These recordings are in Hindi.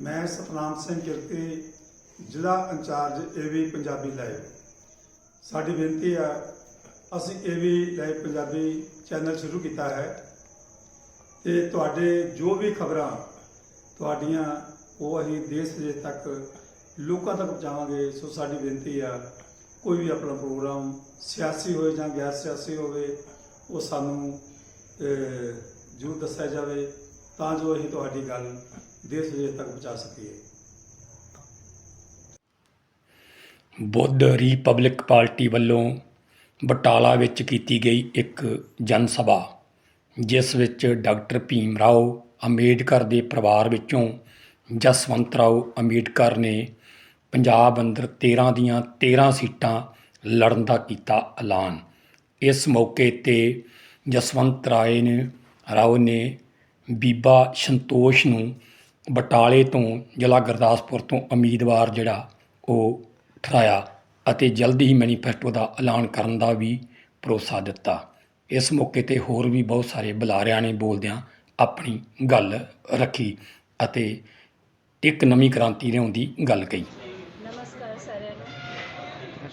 ਮੈਂ ਸਤਨਾਮ ਸਿੰਘ ਕਿਰਤੀ ਜ਼ਿਲ੍ਹਾ ਇੰਚਾਰਜ ਏਵੀ ਪੰਜਾਬੀ ਲਾਈਵ। ਸਾਡੀ ਬੇਨਤੀ ਆ, ਅਸੀਂ ਏਵੀ ਲਾਈਵ ਪੰਜਾਬੀ ਚੈਨਲ ਸ਼ੁਰੂ ਕੀਤਾ ਹੈ ਤੇ ਤੁਹਾਡੇ ਜੋ ਵੀ ਖਬਰਾਂ ਤੁਹਾਡੀਆਂ, ਉਹ ਅਸੀਂ ਦੇਸ਼ ਵਿਦੇਸ਼ ਤੱਕ, ਲੋਕਾਂ ਤੱਕ ਪਹੁੰਚਾਵਾਂਗੇ। ਸੋ ਸਾਡੀ ਬੇਨਤੀ ਆ, ਕੋਈ ਵੀ ਆਪਣਾ ਪ੍ਰੋਗਰਾਮ ਸਿਆਸੀ ਹੋਵੇ ਜਾਂ ਗੈਰ ਸਿਆਸੀ ਹੋਵੇ, ਉਹ ਸਾਨੂੰ ਜ਼ਰੂਰ ਦੱਸਿਆ ਜਾਵੇ। ਤਾਂ ਜੋ ਅਸੀਂ ਤੁਹਾਡੀ ਗੱਲ ਦੇਸ਼ ਵਿਦੇਸ਼ ਤੱਕ ਪਹੁੰਚਾ ਸਕੀਏ। ਬੁੱਧ ਰਿਪਬਲਿਕ ਪਾਰਟੀ ਵੱਲੋਂ ਬਟਾਲਾ ਵਿੱਚ ਕੀਤੀ ਗਈ ਇੱਕ ਜਨ ਸਭਾ ਜਿਸ ਵਿੱਚ ਡਾਕਟਰ ਭੀਮ ਰਾਓ ਅੰਬੇਡਕਰ ਦੇ ਪਰਿਵਾਰ ਵਿੱਚੋਂ ਜਸਵੰਤ ਰਾਓ ਅੰਬੇਡਕਰ ਨੇ ਪੰਜਾਬ ਅੰਦਰ 13 ਦੀਆਂ 13 ਸੀਟਾਂ ਲੜਨ ਦਾ ਕੀਤਾ ਐਲਾਨ। ਇਸ ਮੌਕੇ ਤੇ ਜਸਵੰਤ ਰਾਏ ਨੇ, ਰਾਓ ਨੇ ਬੀਬਾ ਸੰਤੋਸ਼ ਨੂੰ ਬਟਾਲੇ ਤੋਂ ਜ਼ਿਲ੍ਹਾ ਗੁਰਦਾਸਪੁਰ ਤੋਂ ਉਮੀਦਵਾਰ ਜਿਹੜਾ ਉਹ ਠਹਿਰਾਇਆ ਅਤੇ ਜਲਦੀ ਹੀ ਮੈਨੀਫੈਸਟੋ ਦਾ ਐਲਾਨ ਕਰਨ ਦਾ ਵੀ ਭਰੋਸਾ ਦਿੱਤਾ। ਇਸ ਮੌਕੇ ਤੇ ਹੋਰ ਵੀ ਬਹੁਤ ਸਾਰੇ ਬੁਲਾਰਿਆਂ ਨੇ ਬੋਲਦਿਆਂ ਆਪਣੀ ਗੱਲ ਰੱਖੀ ਅਤੇ ਇੱਕ ਨਵੀਂ ਕ੍ਰਾਂਤੀ ਲਿਆਉਣ ਦੀ ਗੱਲ ਕਹੀ। ਨਮਸਕਾਰ ਸਾਰਿਆਂ ਨੂੰ।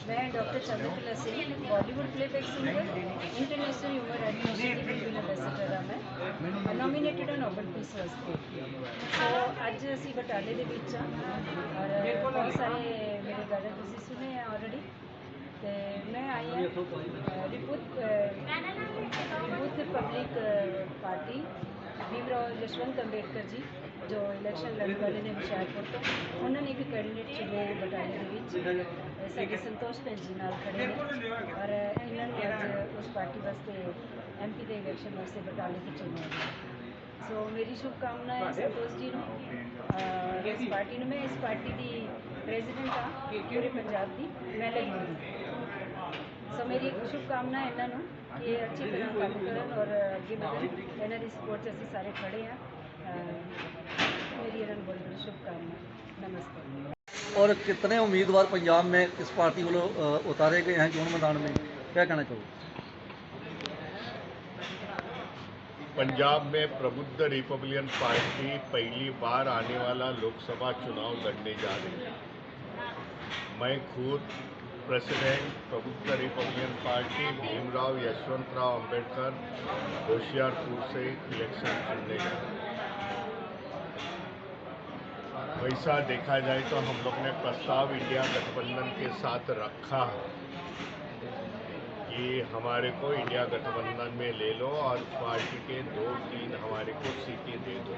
ਮੈਂ doctor Chandrakala Singh Bollywood playback singer international human rights ਮੈਂ ਨੋਮੀਨੇਟਡ ਹਾਂ ਨੋਬਲ ਪੀਸ ਵਾਸਤੇ ਸੋ ਅੱਜ ਅਸੀਂ ਬਟਾਲੇ ਦੇ ਵਿੱਚ ਹਾਂ ਔਰ ਬਹੁਤ ਸਾਰੇ ਮੇਰੇ ਗਾਣੇ ਤੁਸੀਂ ਸੁਣੇ ਆ ਆਲਰੇਡੀ ਤੇ ਮੈਂ ਆਈ ਹਾਂ ਅ, ਰਿਪੁਤ ਅ, ਰਿਪੁਤ ਪਬਲਿਕ ਪਾਰਟੀ ਭੀਮਰਾਓ ਯਸ਼ਵੰਤ ਅੰਬੇਡਕਰ ਜੀ ਜੋ ਇਲੈਕਸ਼ਨ ਲੜਨ ਵਾਲੇ ਨੇ ਹੁਸ਼ਿਆਰਪੁਰ ਤੋਂ ਉਹਨਾਂ ਨੇ ਇੱਕ ਕੈਂਡੀਡੇਟ ਚੁਣੇ ਬਟਾਲੇ ਦੇ ਵਿੱਚ ਅ, ਸਾਡੇ ਸੰਤੋਸ਼ ਭੈਣ ਜੀ ਨਾਲ ਖੜੇ ਨੇ ਔਰ ਇਹਨਾਂ ਨੇ ਅੱਜ ਉਸ ਪਾਰਟੀ ਵਾਸਤੇ ਐਮਪੀ ਦੇ ਇਲੈਕਸ਼ਨ ਵਾਸਤੇ ਬਟਾਲੇ ਤੋਂ ਚੁਣਿਆ ਗਿਆ सो मेरी शुभकामनाएँ संतोष जी इस पार्टी में इस पार्टी की प्रेजिडेंट हाँ पूरे पंजाब की मैं लगी सो मेरी शुभकामना इन्हों कि अच्छी तरह काम करन और अगे बदन इन्हों की सपोर्ट असं सारे खड़े हाँ। मेरी इन्होंने बहुत बहुत शुभकामना। नमस्कार और कितने उम्मीदवार पंजाब में इस पार्टी को उतारे गए हैं चुनाव मैदान में? क्या कहना चाहोगे? पंजाब में प्रबुद्ध रिपब्लिकन पार्टी पहली बार आने वाला लोकसभा चुनाव लड़ने जा रही है। मैं खुद president, Prabuddha republican party, Bhimrao Yashwantrao Ambedkar Hoshiarpur से इलेक्शन जा रहा वैसा देखा जाए तो हम लोग ने प्रस्ताव इंडिया गठबंधन के साथ रखा। है कि हमारे को इंडिया गठबंधन में ले लो और पार्टी के दो तीन हमारे को सीटें दे दो।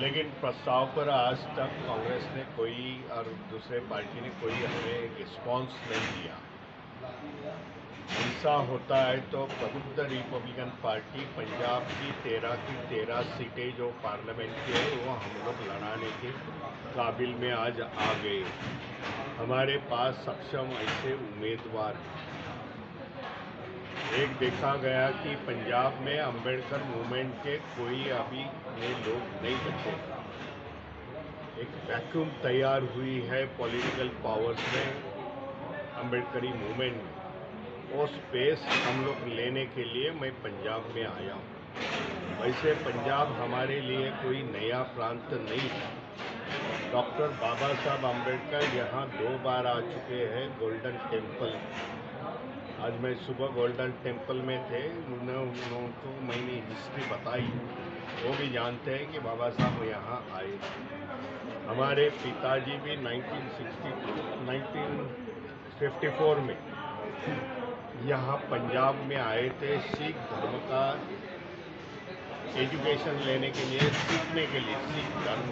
लेकिन प्रस्ताव पर आज तक कांग्रेस ने कोई और दूसरे पार्टी ने कोई हमें रिस्पांस नहीं दिया। ऐसा होता है तो प्रबुद्ध रिपब्लिकन पार्टी पंजाब की तेरह की तेरह सीटें जो पार्लियामेंट की है, वो हम लोग लड़ाने के काबिल में आज आ गए। हमारे पास सक्षम ऐसे उम्मीदवार हैं। एक देखा गया कि पंजाब में अंबेडकर मूवमेंट के कोई अभी ये लोग नहीं बचे। एक वैक्यूम तैयार हुई है पॉलिटिकल पावर्स में, अंबेडकरी मूवमेंट में। वो स्पेस हम लोग लेने के लिए मैं पंजाब में आया हूँ। वैसे पंजाब हमारे लिए कोई नया प्रांत नहीं है। डॉक्टर बाबा साहब अंबेडकर यहाँ दो बार आ चुके हैं गोल्डन टेंपल। आज मैं सुबह गोल्डन टेंपल में थे, उन्होंने उनको मैंने हिस्ट्री बताई। वो भी जानते हैं कि बाबा साहब यहाँ आए। हमारे पिताजी भी 1962 1954 में यहाँ पंजाब में आए थे, सिख धर्म का एजुकेशन लेने के लिए, सीखने के लिए, सिख धर्म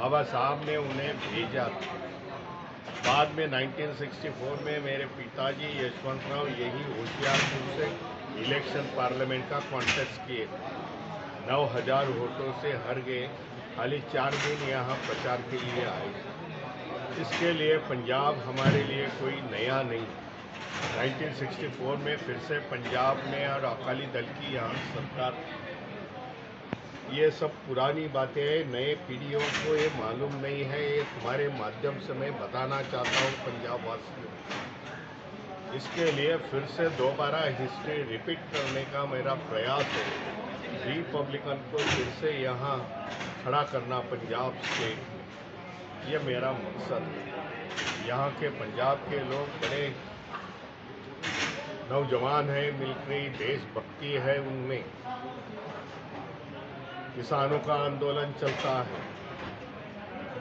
बाबा साहब ने उन्हें भेजा। था बाद में 1964 में मेरे पिताजी यशवंत राव यही होशियारपुर से इलेक्शन पार्लियामेंट का कॉन्टेस्ट किए। नौ हज़ार वोटों से हर गए। खाली चार दिन यहाँ प्रचार के लिए आए। इसके लिए पंजाब हमारे लिए कोई नया नहीं। 1964 में फिर से पंजाब में और अकाली दल की यहाँ सरकार ये सब पुरानी बातें हैं, नए पीढ़ियों को ये मालूम नहीं है, ये तुम्हारे माध्यम से मैं बताना चाहता हूँ पंजाब वासियों। इसके लिए फिर से दोबारा हिस्ट्री रिपीट करने का मेरा प्रयास है। रिपब्लिकन को फिर से यहाँ खड़ा करना पंजाब से ये मेरा मकसद है। यहाँ के पंजाब के लोग बड़े नौजवान हैं मिलिट्री देशभक्ति है उनमें। किसानों का आंदोलन चलता है।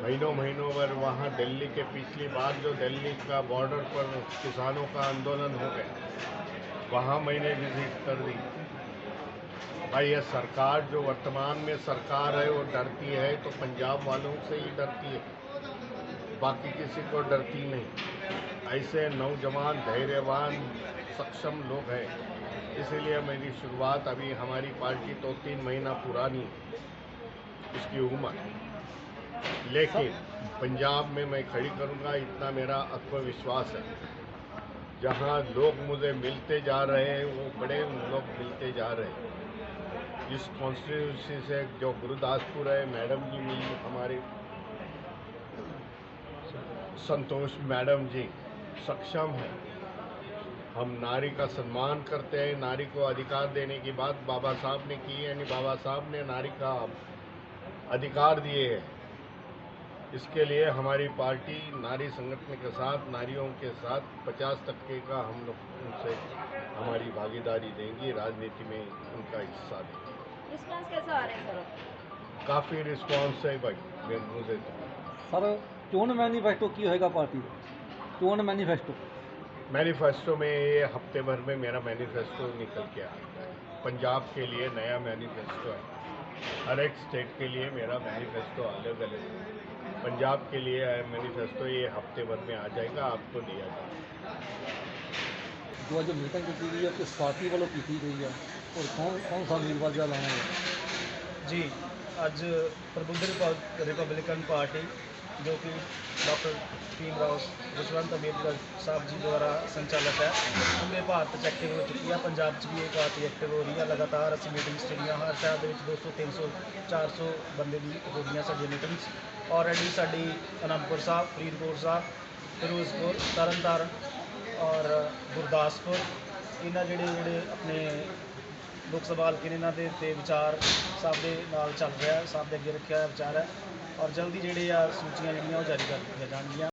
महीनों महीनों पर वहाँ दिल्ली के पिछली बार जो दिल्ली का बॉर्डर पर किसानों का आंदोलन हो गया, वहाँ मैंने विज़िट कर दी। भाई यह सरकार जो वर्तमान में सरकार है, वो डरती है तो पंजाब वालों से ही डरती है। बाकी किसी को डरती नहीं। ऐसे नौजवान, धैर्यवान, सक्षम लोग हैं। इसीलिए मेरी शुरुआत अभी हमारी पार्टी तो तीन महीना पुरानी उसकी उम्र लेकिन पंजाब में मैं खड़ी करूँगा, इतना मेरा आत्मविश्वास है। जहाँ लोग मुझे मिलते जा रहे हैं, वो बड़े लोग मिलते जा रहे हैं। इस कॉन्स्टिट्यूंसी से जो गुरुदासपुर है, मैडम जी मिली, हमारे संतोष मैडम जी सक्षम है। हम नारी का सम्मान करते हैं नारी को अधिकार देने की बात बाबा साहब ने की यानी बाबा साहब ने नारी का अधिकार दिए है। इसके लिए हमारी पार्टी नारी संगठन के साथ नारियों के साथ पचास के का हम लोग उनसे हमारी भागीदारी देंगी राजनीति में उनका हिस्सा देंगे। कैसा आ रहा है सर? काफ़ी रिस्पॉन्स है भाई मुझे तो- सर चोन मैनिफेस्टो की होगा पार्टी? चोन मैनिफेस्टो मैनिफेस्टो में ये हफ़्ते भर में मेरा मैनिफेस्टो निकल के आ गया पंजाब के लिए नया मैनिफेस्टो है। हर एक स्टेट के लिए मेरा मैनिफेस्टो अलग अलग है। पंजाब के लिए मैनिफेस्टो ये हफ़्ते भर में आ जाएगा आपको दिया जाएगा। जो मीटिंग की गई है किस पार्टी वालों की गई है? और कौन कौन सा उम्मीदवार ज़्यादा है? जी आज प्रबुद्ध रिपब्लिकन पार्टी ਜੋ ਕਿ ਡਾਕਟਰ ਭੀਮ ਰਾਓ ਜਸਵੰਤ ਅੰਬੇਦਕਰ ਸਾਹਿਬ ਜੀ ਦੁਆਰਾ ਸੰਚਾਲਿਤ ਹੈ ਪੂਰੇ ਭਾਰਤ 'ਚ ਐਕਟਿਵ ਹੋ ਚੁੱਕੀ ਹੈ ਪੰਜਾਬ 'ਚ ਵੀ ਇਹ ਪਾਰਟੀ ਐਕਟਿਵ ਹੋ ਰਹੀ ਹੈ ਲਗਾਤਾਰ ਅਸੀਂ ਮੀਟਿੰਗਸ ਜਿਹੜੀਆਂ ਹਰ ਸ਼ਹਿਰ ਦੇ ਵਿੱਚ 200 300 400 ਬੰਦੇ ਦੀ ਹੋ ਰਹੀਆਂ ਸਾਡੀਆਂ ਮੀਟਿੰਗਸ ਆਲਰੇਡੀ ਸਾਡੀ ਅਨੰਦਪੁਰ ਸਾਹਿਬ, ਫਰੀਦਕੋਟ ਸਾਹਿਬ, ਫਿਰੋਜ਼ਪੁਰ, ਤਰਨਤਾਰਨ ਔਰ ਗੁਰਦਾਸਪੁਰ, ਇਹਨਾਂ ਜਿਹੜੇ ਜਿਹੜੇ ਆਪਣੇ ਲੋਕ ਸਭਾ ਹਲਕੇ ਨੇ, ਇਹਨਾਂ ਦੇ ਤੇ ਵਿਚਾਰ ਸਭ ਦੇ ਨਾਲ ਚੱਲ ਰਿਹਾ ਸਭ ਦੇ ਅੱਗੇ ਰੱਖਿਆ ਹੋਇਆ ਵਿਚਾਰ ਹੈ। ਔਰ ਜਲਦੀ ਜਿਹੜੇ ਆ ਸੂਚੀਆਂ ਜਿਹੜੀਆਂ ਉਹ ਜਾਰੀ ਕਰ ਦਿੱਤੀਆਂ ਜਾਣਗੀਆਂ।